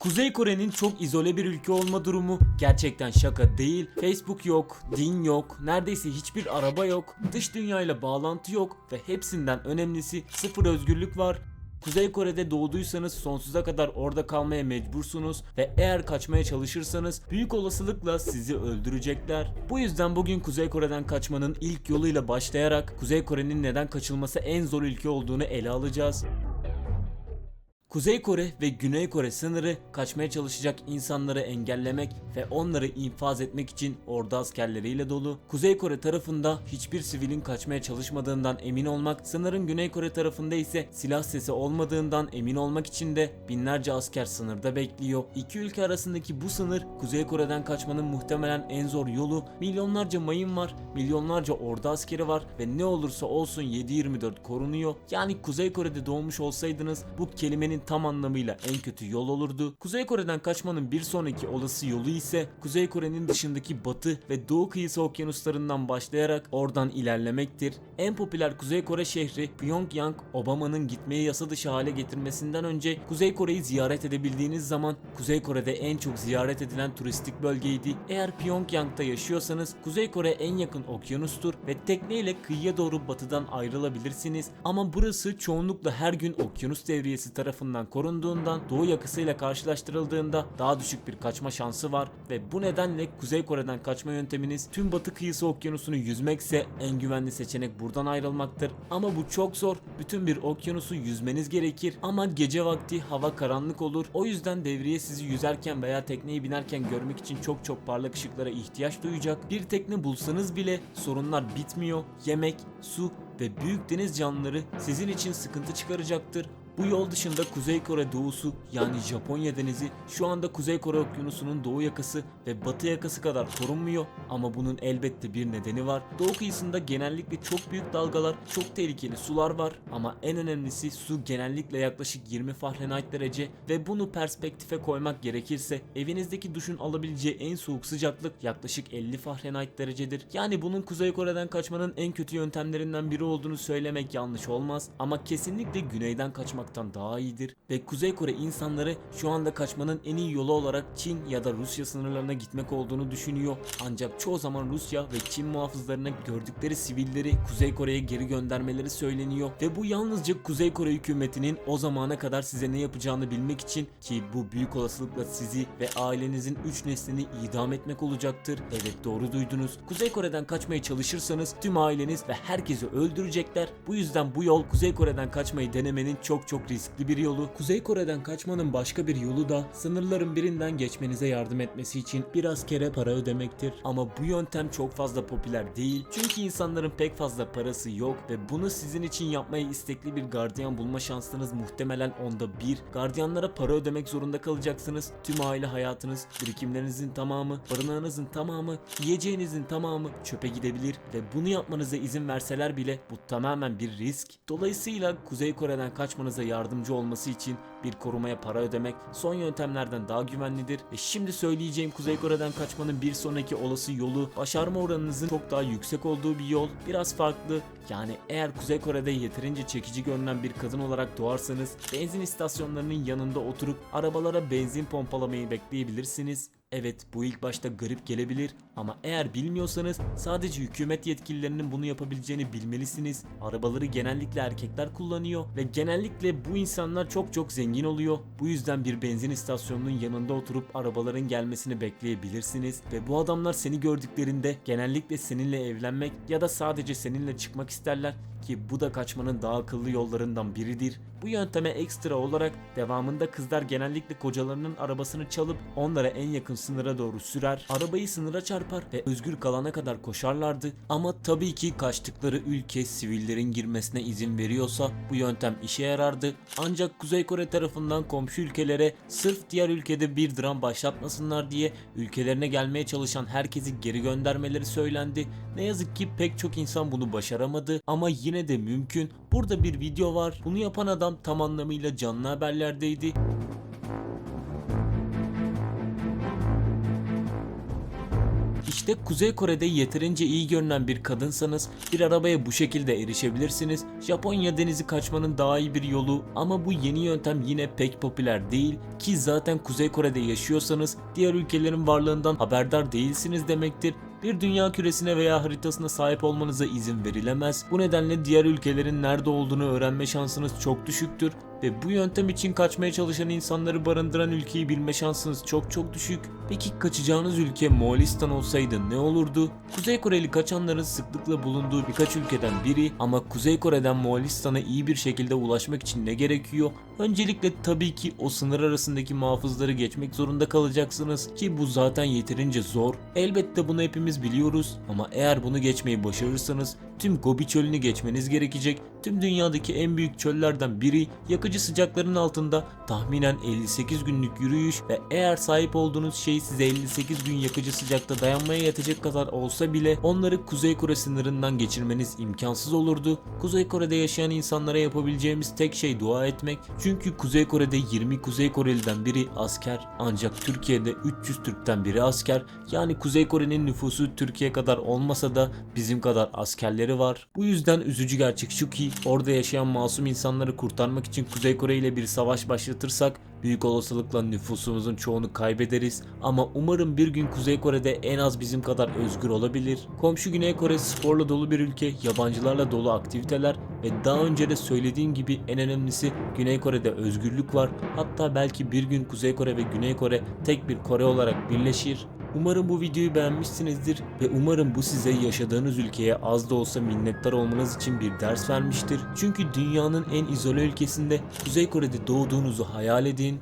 Kuzey Kore'nin çok izole bir ülke olma durumu gerçekten şaka değil. Facebook yok, din yok, neredeyse hiçbir araba yok, dış dünyayla bağlantı yok ve hepsinden önemlisi sıfır özgürlük var. Kuzey Kore'de doğduysanız sonsuza kadar orada kalmaya mecbursunuz ve eğer kaçmaya çalışırsanız büyük olasılıkla sizi öldürecekler. Bu yüzden bugün Kuzey Kore'den kaçmanın ilk yoluyla başlayarak Kuzey Kore'nin neden kaçılması en zor ülke olduğunu ele alacağız. Kuzey Kore ve Güney Kore sınırı kaçmaya çalışacak insanları engellemek ve onları infaz etmek için ordu askerleriyle dolu. Kuzey Kore tarafında hiçbir sivilin kaçmaya çalışmadığından emin olmak, sınırın Güney Kore tarafında ise silah sesi olmadığından emin olmak için de binlerce asker sınırda bekliyor. İki ülke arasındaki bu sınır Kuzey Kore'den kaçmanın muhtemelen en zor yolu. Milyonlarca mayın var, milyonlarca ordu askeri var ve ne olursa olsun 7-24 korunuyor. Yani Kuzey Kore'de doğmuş olsaydınız bu kelimenin tam anlamıyla en kötü yol olurdu. Kuzey Kore'den kaçmanın bir sonraki olası yolu ise Kuzey Kore'nin dışındaki batı ve doğu kıyısı okyanuslarından başlayarak oradan ilerlemektir. En popüler Kuzey Kore şehri Pyongyang, Obama'nın gitmeyi yasa dışı hale getirmesinden önce Kuzey Kore'yi ziyaret edebildiğiniz zaman Kuzey Kore'de en çok ziyaret edilen turistik bölgeydi. Eğer Pyongyang'da yaşıyorsanız Kuzey Kore en yakın okyanustur ve tekneyle kıyıya doğru batıdan ayrılabilirsiniz. Ama burası çoğunlukla her gün okyanus devriyesi tarafından korunduğundan doğu yakasıyla karşılaştırıldığında daha düşük bir kaçma şansı var ve bu nedenle Kuzey Kore'den kaçma yönteminiz tüm batı kıyısı okyanusunu yüzmekse en güvenli seçenek buradan ayrılmaktır. Ama bu çok zor. Bütün bir okyanusu yüzmeniz gerekir ama gece vakti hava karanlık olur. O yüzden devriye sizi yüzerken veya tekneye binerken görmek için çok çok parlak ışıklara ihtiyaç duyacak. Bir tekne bulsanız bile sorunlar bitmiyor. Yemek, su ve büyük deniz canlıları sizin için sıkıntı çıkaracaktır. Bu yol dışında Kuzey Kore doğusu yani Japonya denizi şu anda Kuzey Kore okyanusunun doğu yakası ve batı yakası kadar korunmuyor ama bunun elbette bir nedeni var. Doğu kıyısında genellikle çok büyük dalgalar, çok tehlikeli sular var ama en önemlisi su genellikle yaklaşık 20 Fahrenheit derece ve bunu perspektife koymak gerekirse evinizdeki duşun alabileceği en soğuk sıcaklık yaklaşık 50 Fahrenheit derecedir. Yani bunun Kuzey Kore'den kaçmanın en kötü yöntemlerinden biri olduğunu söylemek yanlış olmaz ama kesinlikle güneyden kaçmaktan daha iyidir ve Kuzey Kore insanları şu anda kaçmanın en iyi yolu olarak Çin ya da Rusya sınırlarına gitmek olduğunu düşünüyor. Ancak çoğu zaman Rusya ve Çin muhafızlarına gördükleri sivilleri Kuzey Kore'ye geri göndermeleri söyleniyor ve bu yalnızca Kuzey Kore hükümetinin o zamana kadar size ne yapacağını bilmek için ki bu büyük olasılıkla sizi ve ailenizin 3 neslini idam etmek olacaktır. Evet doğru duydunuz. Kuzey Kore'den kaçmaya çalışırsanız tüm aileniz ve herkesi öldürecekler. Bu yüzden bu yol Kuzey Kore'den kaçmayı denemenin çok çok riskli bir yolu. Kuzey Kore'den kaçmanın başka bir yolu da sınırların birinden geçmenize yardım etmesi için bir askere para ödemektir. Ama bu yöntem çok fazla popüler değil. Çünkü insanların pek fazla parası yok ve bunu sizin için yapmaya istekli bir gardiyan bulma şansınız muhtemelen onda bir. Gardiyanlara para ödemek zorunda kalacaksınız. Tüm aile hayatınız, birikimlerinizin tamamı, barınağınızın tamamı, yiyeceğinizin tamamı çöpe gidebilir ve bunu yapmanıza izin verseler bile bu tamamen bir risk. Dolayısıyla Kuzey Kore'den kaçmanıza yardımcı olması için bir korumaya para ödemek son yöntemlerden daha güvenlidir. Ve şimdi söyleyeceğim Kuzey Kore'den kaçmanın bir sonraki olası yolu başarma oranınızın çok daha yüksek olduğu bir yol biraz farklı. Yani eğer Kuzey Kore'de yeterince çekici görünen bir kadın olarak doğarsanız benzin istasyonlarının yanında oturup arabalara benzin pompalamayı bekleyebilirsiniz. Evet bu ilk başta garip gelebilir ama eğer bilmiyorsanız sadece hükümet yetkililerinin bunu yapabileceğini bilmelisiniz. Arabaları genellikle erkekler kullanıyor ve genellikle bu insanlar çok çok zengin oluyor. Bu yüzden bir benzin istasyonunun yanında oturup arabaların gelmesini bekleyebilirsiniz ve bu adamlar seni gördüklerinde genellikle seninle evlenmek ya da sadece seninle çıkmak isterler ki bu da kaçmanın daha akıllı yollarından biridir. Bu yönteme ekstra olarak devamında kızlar genellikle kocalarının arabasını çalıp onlara en yakın sınıra doğru sürer, arabayı sınıra çarpar ve özgür kalana kadar koşarlardı. Ama tabii ki kaçtıkları ülke sivillerin girmesine izin veriyorsa bu yöntem işe yarardı. Ancak Kuzey Kore tarafından komşu ülkelere sırf diğer ülkede bir dram başlatmasınlar diye ülkelerine gelmeye çalışan herkesi geri göndermeleri söylendi. Ne yazık ki pek çok insan bunu başaramadı ama yine de mümkün. Burada bir video var. Bunu yapan adam tam anlamıyla canlı haberlerdeydi. İşte Kuzey Kore'de yeterince iyi görünen bir kadınsanız bir arabaya bu şekilde erişebilirsiniz. Japonya denizi kaçmanın daha iyi bir yolu ama bu yeni yöntem yine pek popüler değil ki zaten Kuzey Kore'de yaşıyorsanız diğer ülkelerin varlığından haberdar değilsiniz demektir. Bir dünya küresine veya haritasına sahip olmanıza izin verilemez. Bu nedenle diğer ülkelerin nerede olduğunu öğrenme şansınız çok düşüktür ve bu yöntem için kaçmaya çalışan insanları barındıran ülkeyi bilme şansınız çok çok düşük. Peki kaçacağınız ülke Moğolistan olsaydı ne olurdu? Kuzey Koreli kaçanların sıklıkla bulunduğu birkaç ülkeden biri ama Kuzey Kore'den Moğolistan'a iyi bir şekilde ulaşmak için ne gerekiyor? Öncelikle tabii ki o sınır arasındaki muhafızları geçmek zorunda kalacaksınız ki bu zaten yeterince zor. Elbette bunu hepimiz biliyoruz ama eğer bunu geçmeyi başarırsanız tüm Gobi çölünü geçmeniz gerekecek. Tüm dünyadaki en büyük çöllerden biri yakıcı sıcakların altında tahminen 58 günlük yürüyüş ve eğer sahip olduğunuz şey size 58 gün yakıcı sıcakta dayanmaya yetecek kadar olsa bile onları Kuzey Kore sınırından geçirmeniz imkansız olurdu. Kuzey Kore'de yaşayan insanlara yapabileceğimiz tek şey dua etmek. Çünkü Kuzey Kore'de 20 Kuzey Koreli'den biri asker ancak Türkiye'de 300 Türk'ten biri asker. Yani Kuzey Kore'nin nüfusu Türkiye kadar olmasa da bizim kadar askerleri var. Bu yüzden üzücü gerçek şu ki orada yaşayan masum insanları kurtarmak için Kuzey Kore ile bir savaş başlatırsak büyük olasılıkla nüfusumuzun çoğunu kaybederiz ama umarım bir gün Kuzey Kore'de en az bizim kadar özgür olabilir. Komşu Güney Kore sporla dolu bir ülke, yabancılarla dolu aktiviteler ve daha önce de söylediğim gibi en önemlisi Güney Kore'de özgürlük var. Hatta belki bir gün Kuzey Kore ve Güney Kore tek bir Kore olarak birleşir. Umarım bu videoyu beğenmişsinizdir ve umarım bu size yaşadığınız ülkeye az da olsa minnettar olmanız için bir ders vermiştir. Çünkü dünyanın en izole ülkesinde Kuzey Kore'de doğduğunuzu hayal edin